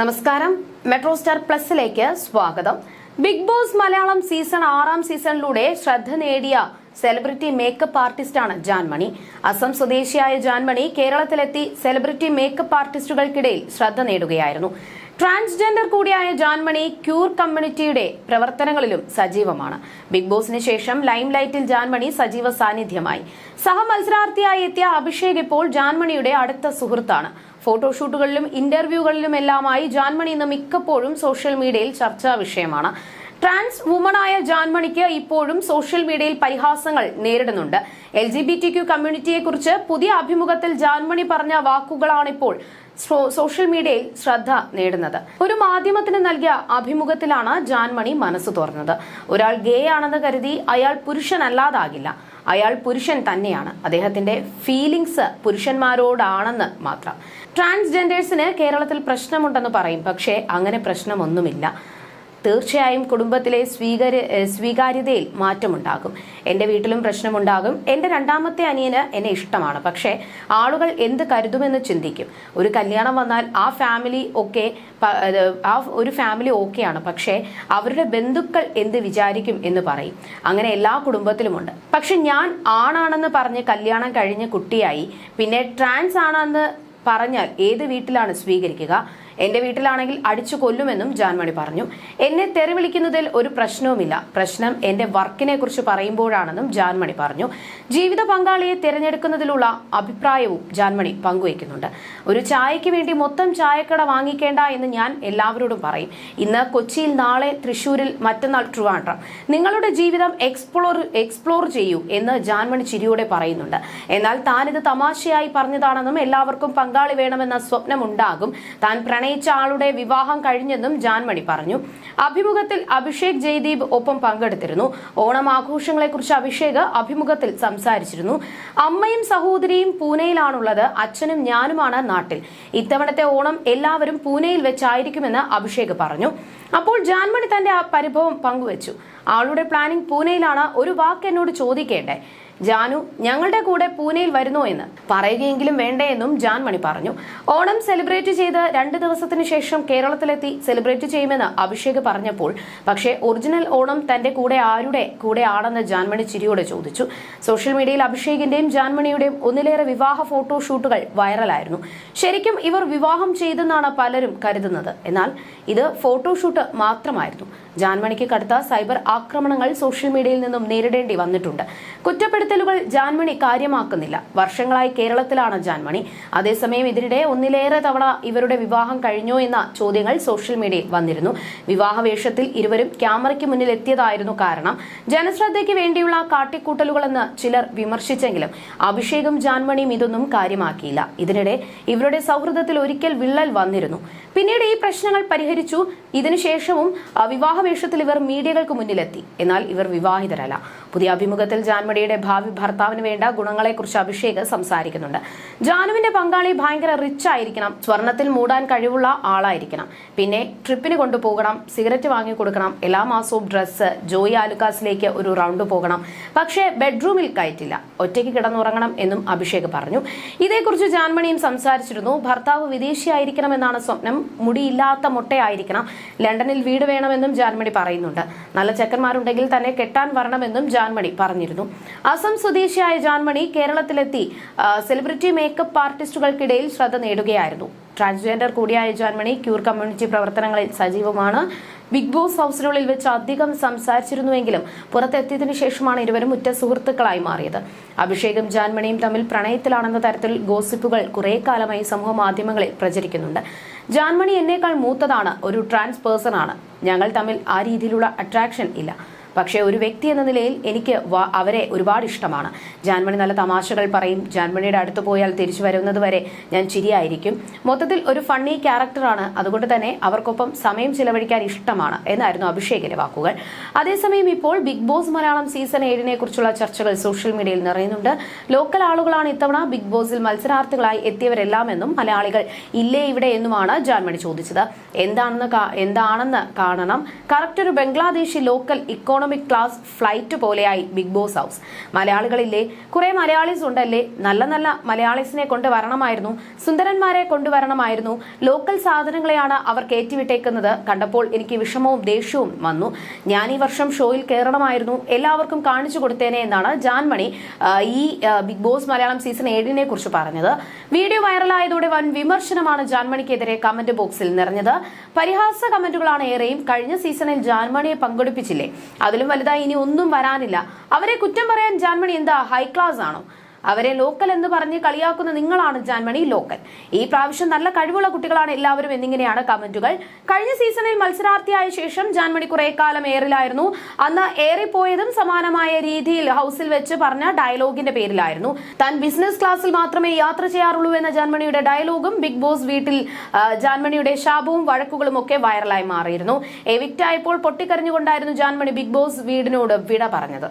നമസ്കാരം. Metro star പ്ലസിലേക്ക് സ്വാഗതം. Big boss Malayalam season ആറാം സീസണിലൂടെ ശ്രദ്ധ നേടിയ സെലിബ്രിറ്റി മേക്കപ്പ് ആർട്ടിസ്റ്റാണ് ജാൻമണി. അസം സ്വദേശിയായ ജാൻമണി കേരളത്തിലെത്തി സെലിബ്രിറ്റി മേക്കപ്പ് ആർട്ടിസ്റ്റുകൾക്കിടയിൽ ശ്രദ്ധ നേടുകയായിരുന്നു. ട്രാൻസ്ജെൻഡർ കൂടിയായ ജാൻമണി ക്യൂർ കമ്മ്യൂണിറ്റിയുടെ പ്രവർത്തനങ്ങളിലും സജീവമാണ്. ബിഗ് ബോസിന് ശേഷം ലൈം ലൈറ്റിൽ ജാൻമണി സജീവ സാന്നിധ്യമായി. സഹമത്സരാർത്ഥിയായി എത്തിയ അഭിഷേക് ഇപ്പോൾ ജാൻമണിയുടെ അടുത്ത സുഹൃത്താണ്. ഫോട്ടോഷൂട്ടുകളിലും ഇന്റർവ്യൂകളിലുമെല്ലാമായി ജാൻമണി ഇന്ന് മിക്കപ്പോഴും സോഷ്യൽ മീഡിയയിൽ ചർച്ചാ വിഷയമാണ്. ട്രാൻസ് വുമണായ ജാൻമണിക്ക് ഇപ്പോഴും സോഷ്യൽ മീഡിയയിൽ പരിഹാസങ്ങൾ നേരിടുന്നുണ്ട്. L G B T Q കമ്മ്യൂണിറ്റിയെക്കുറിച്ച് പുതിയ അഭിമുഖത്തിൽ ജാൻമണി പറഞ്ഞ വാക്കുകളാണിപ്പോൾ സോഷ്യൽ മീഡിയയിൽ ശ്രദ്ധ നേടുന്നത്. ഒരു മാധ്യമത്തിന് നൽകിയ അഭിമുഖത്തിലാണ് ജാൻമണി മനസ്സ് തുറന്നത്. ഒരാൾ ഗേ ആണെന്ന് കരുതി അയാൾ പുരുഷനല്ലാതാകില്ല. അയാൾ പുരുഷൻ തന്നെയാണ്. അദ്ദേഹത്തിന്റെ ഫീലിങ്സ് പുരുഷന്മാരോടാണെന്ന് മാത്രം. ട്രാൻസ്ജെൻഡേഴ്സിന് കേരളത്തിൽ പ്രശ്നമുണ്ടെന്ന് പറയും. പക്ഷേ അങ്ങനെ പ്രശ്നമൊന്നുമില്ല. തീർച്ചയായും കുടുംബത്തിലെ സ്വീകാര്യ സ്വീകാര്യതയിൽ മാറ്റമുണ്ടാകും. എന്റെ വീട്ടിലും പ്രശ്നമുണ്ടാകും. എന്റെ രണ്ടാമത്തെ അനിയന് എന്നെ ഇഷ്ടമാണ്. പക്ഷേ ആളുകൾ എന്ത് കരുതുമെന്ന് ചിന്തിക്കും. ഒരു കല്യാണം വന്നാൽ ആ ഫാമിലി ഒക്കെ ആ ഒരു ഫാമിലി ഓക്കെയാണ്. പക്ഷേ അവരുടെ ബന്ധുക്കൾ എന്ത് വിചാരിക്കും എന്ന് പറയും. അങ്ങനെ എല്ലാ കുടുംബത്തിലുമുണ്ട്. പക്ഷെ ഞാൻ ആണാണെന്ന് പറഞ്ഞ് കല്യാണം കഴിഞ്ഞ് കുട്ടിയായി പിന്നെ ട്രാൻസ് ആണെന്ന് പറഞ്ഞാൽ ഏത് വീട്ടിലാണ് സ്വീകരിക്കുക? എന്റെ വീട്ടിലാണെങ്കിൽ അടിച്ചു കൊല്ലുമെന്നും ജാൻമണി പറഞ്ഞു. എന്നെ തെറി വിളിക്കുന്നതിൽ ഒരു പ്രശ്നവുമില്ല. പ്രശ്നം എന്റെ വർക്കിനെ കുറിച്ച് പറയുമ്പോഴാണെന്നും ജാൻമണി പറഞ്ഞു. ജീവിത പങ്കാളിയെ തിരഞ്ഞെടുക്കുന്നതിലുള്ള അഭിപ്രായവും ജാൻമണി പങ്കുവയ്ക്കുന്നുണ്ട്. ഒരു ചായയ്ക്ക് വേണ്ടി മൊത്തം ചായക്കട വാങ്ങിക്കേണ്ട എന്ന് ഞാൻ എല്ലാവരോടും പറയും. ഇന്ന് കൊച്ചിയിൽ നാളെ തൃശൂരിൽ മറ്റന്നാൾ ട്രിവാൻഡ്രം. നിങ്ങളുടെ ജീവിതം എക്സ്പ്ലോർ എക്സ്പ്ലോർ ചെയ്യൂ എന്ന് ജാൻമണി ചിരിയോടെ പറയുന്നുണ്ട്. എന്നാൽ താൻ ഇത് തമാശയായി പറഞ്ഞതാണെന്നും എല്ലാവർക്കും പങ്കാളി വേണമെന്ന സ്വപ്നമുണ്ടാകും. താൻ പ്രണയിച്ച ആളുടെ വിവാഹം കഴിഞ്ഞെന്നും ജാൻമണി പറഞ്ഞു. അഭിമുഖത്തിൽ അഭിഷേക് ജയ്ദീപ് ഒപ്പം പങ്കെടുത്തിരുന്നു. ഓണം ആഘോഷങ്ങളെക്കുറിച്ച് അഭിഷേക് അഭിമുഖത്തിൽ സംസാരിച്ചിരുന്നു. അമ്മയും സഹോദരിയും പൂനെയിലാണുള്ളത്. അച്ഛനും ഞാനുമാണ് നാട്ടിൽ. ഇത്തവണത്തെ ഓണം എല്ലാവരും പൂനെയിൽ വെച്ചായിരിക്കുമെന്ന് അഭിഷേക് പറഞ്ഞു. അപ്പോൾ ജാൻമണി തന്റെ ആ പരിഭവം പങ്കുവച്ചു. ആളുടെ പ്ലാനിംഗ് പൂനെയിലാണ്. ഒരു വാക്ക് എന്നോട് ചോദിക്കേണ്ടേ? ജാനു ഞങ്ങളുടെ കൂടെ പൂനെയിൽ വരുന്നോ എന്ന് പറയുകയെങ്കിലും വേണ്ടേയെന്നും ജാൻ മണി പറഞ്ഞു. ഓണം സെലിബ്രേറ്റ് ചെയ്ത് രണ്ട് ദിവസത്തിന് ശേഷം കേരളത്തിലെത്തി സെലിബ്രേറ്റ് ചെയ്യുമെന്ന് അഭിഷേക് പറഞ്ഞപ്പോൾ പക്ഷേ ഒറിജിനൽ ഓണം തന്റെ കൂടെ ആരുടെ കൂടെ ആണെന്ന് ജാൻമണി ചിരിയോടെ ചോദിച്ചു. സോഷ്യൽ മീഡിയയിൽ അഭിഷേകിന്റെയും ജാൻമണിയുടെയും ഒന്നിലേറെ വിവാഹ ഫോട്ടോഷൂട്ടുകൾ വൈറലായിരുന്നു. ശരിക്കും ഇവർ വിവാഹം ചെയ്തെന്നാണ് പലരും കരുതുന്നത്. എന്നാൽ ഇത് ഫോട്ടോഷൂട്ട് മാത്രമായിരുന്നു. ജാൻമണിക്ക് കടുത്ത സൈബർ ആക്രമണങ്ങൾ സോഷ്യൽ മീഡിയയിൽ നിന്നും നേരിടേണ്ടി വന്നിട്ടുണ്ട്. കുറ്റപ്പെടുത്തലുകൾ ജാൻമണി കാര്യമാക്കുന്നില്ല. വർഷങ്ങളായി കേരളത്തിലാണ് ജാൻമണി. അതേസമയം ഇതിനിടെ ഒന്നിലേറെ തവണ ഇവരുടെ വിവാഹം കഴിഞ്ഞോ എന്ന ചോദ്യങ്ങൾ സോഷ്യൽ മീഡിയയിൽ വന്നിരുന്നു. വിവാഹ വേഷത്തിൽ ഇരുവരും ക്യാമറയ്ക്ക് മുന്നിൽ എത്തിയതായിരുന്നു കാരണം. ജനശ്രദ്ധയ്ക്ക് വേണ്ടിയുള്ള കാട്ടിക്കൂട്ടലുകളെന്ന് ചിലർ വിമർശിച്ചെങ്കിലും അഭിഷേകും ജാൻമണിയും ഇതൊന്നും കാര്യമാക്കിയില്ല. ഇതിനിടെ ഇവരുടെ സൗഹൃദത്തിൽ ഒരിക്കൽ വിള്ളൽ വന്നിരുന്നു. പിന്നീട് ഈ പ്രശ്നങ്ങൾ പരിഹരിച്ചു. ഇതിനുശേഷവും വിവാഹ വേഷത്തിൽ ഇവർ മീഡിയകൾക്ക് മുന്നിലെത്തി. എന്നാൽ ഇവർ വിവാഹിതരല്ല. പുതിയ അഭിമുഖത്തിൽ ജാൻമടിയുടെ ഭാവി ഭർത്താവിന് വേണ്ട ഗുണങ്ങളെക്കുറിച്ച് അഭിഷേക് സംസാരിക്കുന്നുണ്ട്. ജാനുവിന്റെ പങ്കാളി ഭയങ്കര റിച്ച് ആയിരിക്കണം സ്വർണത്തിൽ മൂടാൻ കഴിവുള്ള ആളായിരിക്കണം. പിന്നെ ട്രിപ്പിന് കൊണ്ടുപോകണം സിഗരറ്റ് വാങ്ങി കൊടുക്കണം എല്ലാ മാസവും ഡ്രസ്സ് ജോയി ആലുക്കാസിലേക്ക് ഒരു റൗണ്ട് പോകണം. പക്ഷേ ബെഡ്റൂമിൽ കയറ്റില്ല. ഒറ്റയ്ക്ക് കിടന്നുറങ്ങണം എന്നും അഭിഷേക് പറഞ്ഞു. ഇതേക്കുറിച്ച് ജാൻമണിയും സംസാരിച്ചിരുന്നു. ഭർത്താവ് വിദേശിയായിരിക്കണം എന്നാണ് സ്വപ്നം. മുടിയില്ലാത്ത മുട്ടയായിരിക്കണം. ലണ്ടനിൽ വീട് വേണമെന്നും ജാൻമണി പറയുന്നുണ്ട്. നല്ല ചെക്കന്മാരുണ്ടെങ്കിൽ തന്നെ കെട്ടാൻ വരണമെന്നും ജാൻമണി പറഞ്ഞിരുന്നു. അസം സ്വദേശിയായ ജാൻമണി കേരളത്തിലെത്തി സെലിബ്രിറ്റി മേക്കപ്പ് ആർട്ടിസ്റ്റുകൾക്കിടയിൽ ശ്രദ്ധ നേടുകയായിരുന്നു. ട്രാൻസ്ജെൻഡർ കൂടിയായ ജാൻമണി ക്യൂർ കമ്മ്യൂണിറ്റി പ്രവർത്തനങ്ങളിൽ സജീവമാണ്. ബിഗ് ബോസ് ഹൗസിനുള്ളിൽ വെച്ച് അധികം സംസാരിച്ചിരുന്നുവെങ്കിലും പുറത്തെത്തിയതിനു ശേഷമാണ് ഇരുവരും ഉറ്റ സുഹൃത്തുക്കളായി മാറിയത്. അഭിഷേകും ജാൻമണിയും തമ്മിൽ പ്രണയത്തിലാണെന്ന തരത്തിൽ ഗോസിപ്പുകൾ കുറെ കാലമായി സമൂഹ മാധ്യമങ്ങളിൽ പ്രചരിക്കുന്നുണ്ട്. ജാൻമണി എന്നേക്കാൾ മൂത്തതാണ് ഒരു ട്രാൻസ് പേഴ്സൺ ആണ്. ഞങ്ങൾ തമ്മിൽ ആ രീതിയിലുള്ള അട്രാക്ഷൻ ഇല്ല. പക്ഷേ ഒരു വ്യക്തി എന്ന നിലയിൽ എനിക്ക് അവരെ ഒരുപാട് ഇഷ്ടമാണ്. ജാൻമണി നല്ല തമാശകൾ പറയും. ജാൻമണിയുടെ അടുത്ത് പോയാൽ തിരിച്ചു വരുന്നത് വരെ ഞാൻ ചിരിയായിരിക്കും. മൊത്തത്തിൽ ഒരു ഫണ്ണി ക്യാരക്ടറാണ് അതുകൊണ്ട് തന്നെ അവർക്കൊപ്പം സമയം ചിലവഴിക്കാൻ ഇഷ്ടമാണ് എന്നായിരുന്നു അഭിഷേകിന്റെ വാക്കുകൾ. അതേസമയം ഇപ്പോൾ ബിഗ് ബോസ് മലയാളം സീസൺ ഏഴിനെ കുറിച്ചുള്ള ചർച്ചകൾ സോഷ്യൽ മീഡിയയിൽ നിറയുന്നുണ്ട്. ലോക്കൽ ആളുകളാണ് ഇത്തവണ ബിഗ് ബോസിൽ മത്സരാർത്ഥികളായി എത്തിയവരെല്ലാമെന്നും മലയാളികൾ ഇല്ലേ ഇവിടെ എന്നുമാണ് ജാൻമണി ചോദിച്ചത്. എന്താണെന്ന് എന്താണെന്ന് കാണണം. കറക്റ്റ് ഒരു Bangladeshi local econ economic class flight പോലെയായി ബിഗ് ബോസ് ഹൗസ് മലയാളികളില്ലേ കുറെ മലയാളീസ് ഉണ്ടല്ലേ? നല്ല നല്ല മലയാളീസിനെ കൊണ്ടുവരണമായിരുന്നു സുന്ദരന്മാരെ കൊണ്ടുവരണമായിരുന്നു ലോക്കൽ സാധനങ്ങളെയാണ് അവർ കയറ്റിവിട്ടേക്കുന്നത്. കണ്ടപ്പോൾ എനിക്ക് വിഷമവും ദേഷ്യവും വന്നു. ഞാൻ ഈ വർഷം ഷോയിൽ കയറണമായിരുന്നു. എല്ലാവർക്കും കാണിച്ചു കൊടുത്തേനെ എന്നാണ് ജാൻമണി ഈ ബിഗ് ബോസ് മലയാളം സീസൺ ഏഴിനെ കുറിച്ച് പറഞ്ഞത്. വീഡിയോ വൈറലായതോടെ വൻ വിമർശനമാണ് ജാൻമണിക്കെതിരെ കമന്റ് ബോക്സിൽ നിറഞ്ഞത്. പരിഹാസ കമന്റുകളാണ് ഏറെയും. കഴിഞ്ഞ സീസണിൽ ജാൻമണിയെ പങ്കെടുപ്പിച്ചില്ലേ? അതിലും വലുതായി ഇനി ഒന്നും വരാനില്ല. അവരെ കുറ്റം പറയാൻ ജാൻമണി എന്താ? ഹൈ ക്ലാസ് ആണോ? അവരെ ലോക്കൽ എന്ന് പറഞ്ഞ് കളിയാക്കുന്ന നിങ്ങളാണ് ജാൻമണി ലോക്കൽ ഈ പ്രാവശ്യം നല്ല കഴിവുള്ള കുട്ടികളാണ് എല്ലാവരും എന്നിങ്ങനെയാണ് കമന്റുകൾ. കഴിഞ്ഞ സീസണിൽ മത്സരാർത്ഥിയായ ശേഷം ജാൻമണി കുറെ കാലം എയറിലായിരുന്നു അന്ന് ഏറിപ്പോയതും സമാനമായ രീതിയിൽ ഹൗസിൽ വെച്ച് പറഞ്ഞ ഡയലോഗിന്റെ പേരിലായിരുന്നു. താൻ ബിസിനസ് ക്ലാസ്സിൽ മാത്രമേ യാത്ര ചെയ്യാറുള്ളൂ എന്ന ജാൻമണിയുടെ ഡയലോഗും ബിഗ് ബോസ് വീട്ടിൽ ജാൻമണിയുടെ ശാപവും വഴക്കുകളും ഒക്കെ വൈറലായി മാറിയിരുന്നു. എവിക്റ്റ് ആയപ്പോൾ പൊട്ടിക്കരഞ്ഞുകൊണ്ടായിരുന്നു ജാൻമണി ബിഗ് ബോസ് വീടിനോട് വിട പറഞ്ഞത്.